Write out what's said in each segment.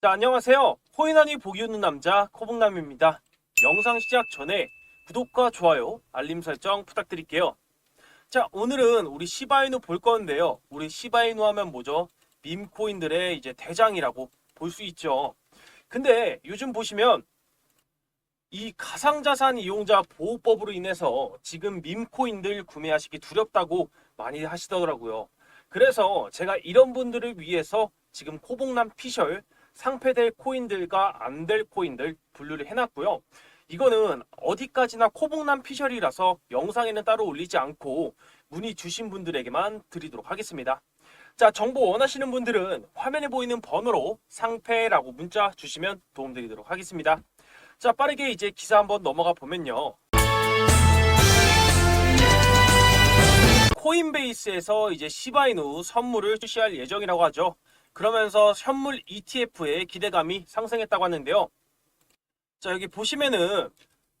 자, 안녕하세요. 코인하니 보기 웃는 남자 코봉남입니다. 영상 시작 전에 구독과 좋아요, 알림 설정 부탁드릴게요. 자, 오늘은 우리 시바이누 볼 건데요. 우리 시바이누 하면 뭐죠? 밈코인들의 이제 대장이라고 볼 수 있죠. 근데 요즘 보시면 이 가상자산 이용자 보호법으로 인해서 지금 밈코인들 구매하시기 두렵다고 많이 하시더라고요. 그래서 제가 이런 분들을 위해서 지금 코봉남 피셜 상패될 코인들과 안 될 코인들 분류를 해놨고요. 이거는 어디까지나 코봉남 피셜이라서 영상에는 따로 올리지 않고 문의 주신 분들에게만 드리도록 하겠습니다. 자, 정보 원하시는 분들은 화면에 보이는 번호로 상패라고 문자 주시면 도움드리도록 하겠습니다. 자, 빠르게 이제 기사 한번 넘어가 보면요. 코인베이스에서 이제 시바이누 선물을 출시할 예정이라고 하죠. 그러면서 현물 ETF의 기대감이 상승했다고 하는데요. 자, 여기 보시면은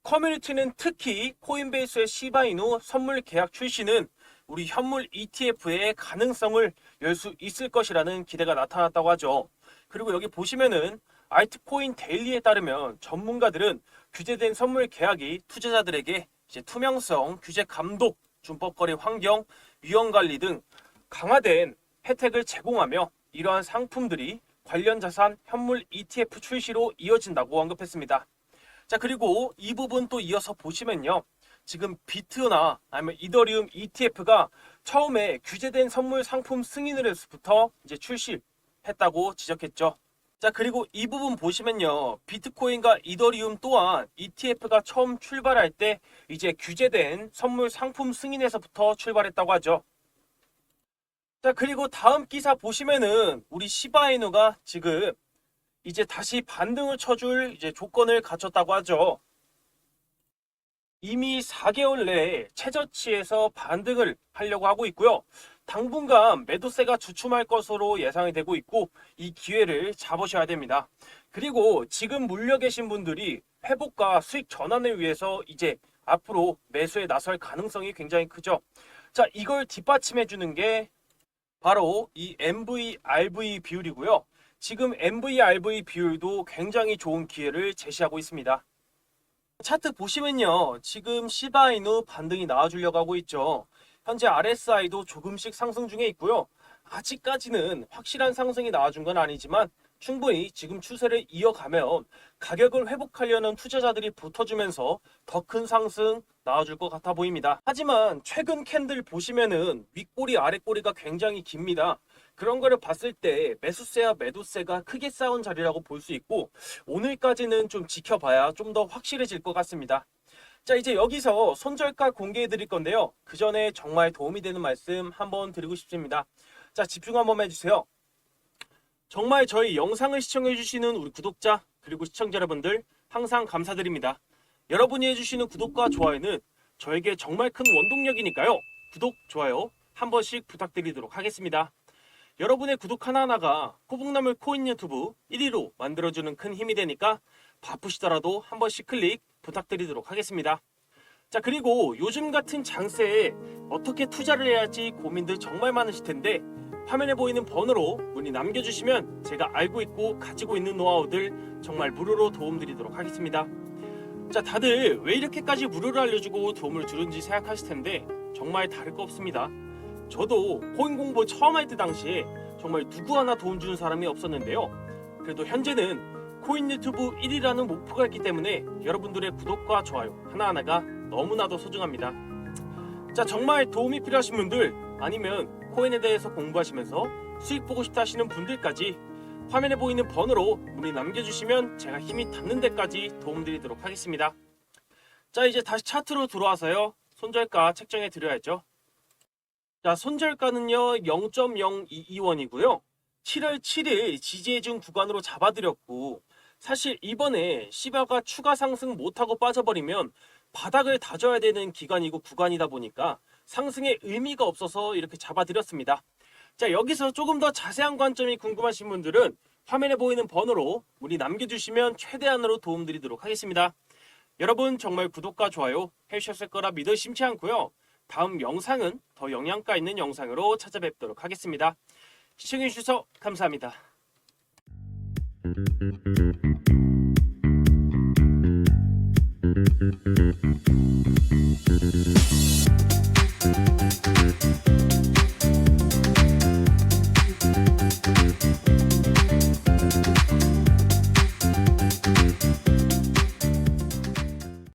커뮤니티는 특히 코인베이스의 시바이누 선물 계약 출시는 우리 현물 ETF의 가능성을 열 수 있을 것이라는 기대가 나타났다고 하죠. 그리고 여기 보시면은 알트코인 데일리에 따르면 전문가들은 규제된 선물 계약이 투자자들에게 이제 투명성, 규제 감독, 준법거래 환경, 위험 관리 등 강화된 혜택을 제공하며 이러한 상품들이 관련 자산 현물 ETF 출시로 이어진다고 언급했습니다. 자, 그리고 이 부분 또 이어서 보시면요. 지금 비트나 아니면 이더리움 ETF가 처음에 규제된 선물 상품 승인으로부터 이제 출시했다고 지적했죠. 자, 그리고 이 부분 보시면요. 비트코인과 이더리움 또한 ETF가 처음 출발할 때 이제 규제된 선물 상품 승인에서부터 출발했다고 하죠. 자, 그리고 다음 기사 보시면은 우리 시바이누가 지금 이제 다시 반등을 쳐줄 이제 조건을 갖췄다고 하죠. 이미 4개월 내에 최저치에서 반등을 하려고 하고 있고요. 당분간 매도세가 주춤할 것으로 예상이 되고 있고 이 기회를 잡으셔야 됩니다. 그리고 지금 물려 계신 분들이 회복과 수익 전환을 위해서 이제 앞으로 매수에 나설 가능성이 굉장히 크죠. 자, 이걸 뒷받침해 주는 게 바로 이 MV, RV 비율이고요. 지금 MV, RV 비율도 굉장히 좋은 기회를 제시하고 있습니다. 차트 보시면요. 지금 시바이누 반등이 나와주려고 하고 있죠. 현재 RSI도 조금씩 상승 중에 있고요. 아직까지는 확실한 상승이 나와준 건 아니지만 충분히 지금 추세를 이어가면 가격을 회복하려는 투자자들이 붙어주면서 더 큰 상승 나와줄 것 같아 보입니다. 하지만 최근 캔들 보시면은 윗꼬리 아랫꼬리가 굉장히 깁니다. 그런 거를 봤을 때 매수세와 매도세가 크게 싸운 자리라고 볼 수 있고 오늘까지는 좀 지켜봐야 좀 더 확실해질 것 같습니다. 자 이제 여기서 손절가 공개해 드릴 건데요. 그 전에 정말 도움이 되는 말씀 한번 드리고 싶습니다. 자 집중 한번 해주세요. 정말 저희 영상을 시청해 주시는 우리 구독자 그리고 시청자 여러분들 항상 감사드립니다. 여러분이 해주시는 구독과 좋아요는 저에게 정말 큰 원동력이니까요. 구독, 좋아요 한 번씩 부탁드리도록 하겠습니다. 여러분의 구독 하나하나가 코북나물 코인 유튜브 1위로 만들어주는 큰 힘이 되니까 바쁘시더라도 한 번씩 클릭 부탁드리도록 하겠습니다. 자 그리고 요즘 같은 장세에 어떻게 투자를 해야 할지 고민들 정말 많으실 텐데 화면에 보이는 번호로 문의 남겨주시면 제가 알고 있고 가지고 있는 노하우들 정말 무료로 도움드리도록 하겠습니다. 자 다들 왜 이렇게까지 무료로 알려주고 도움을 주는지 생각하실 텐데 정말 다를 거 없습니다. 저도 코인 공부 처음 할 때 당시에 정말 누구 하나 도움 주는 사람이 없었는데요. 그래도 현재는 코인 유튜브 1위라는 목표가 있기 때문에 여러분들의 구독과 좋아요 하나하나가 너무나도 소중합니다. 자 정말 도움이 필요하신 분들 아니면 코인에 대해서 공부하시면서 수익 보고 싶다 하시는 분들까지 화면에 보이는 번호로 문의 남겨주시면 제가 힘이 닿는 데까지 도움드리도록 하겠습니다. 자 이제 다시 차트로 들어와서요 손절가 책정해 드려야죠. 자 손절가는요 0.022원이고요. 7월 7일 지지해준 구간으로 잡아드렸고 사실 이번에 시바가 추가 상승 못하고 빠져버리면 바닥을 다져야 되는 기간이고 구간이다 보니까 상승의 의미가 없어서 이렇게 잡아드렸습니다. 자 여기서 조금 더 자세한 관점이 궁금하신 분들은 화면에 보이는 번호로 문의 남겨주시면 최대한으로 도움드리도록 하겠습니다. 여러분 정말 구독과 좋아요 해주셨을 거라 믿어 심치 않고요. 다음 영상은 더 영양가 있는 영상으로 찾아뵙도록 하겠습니다. 시청해주셔서 감사합니다.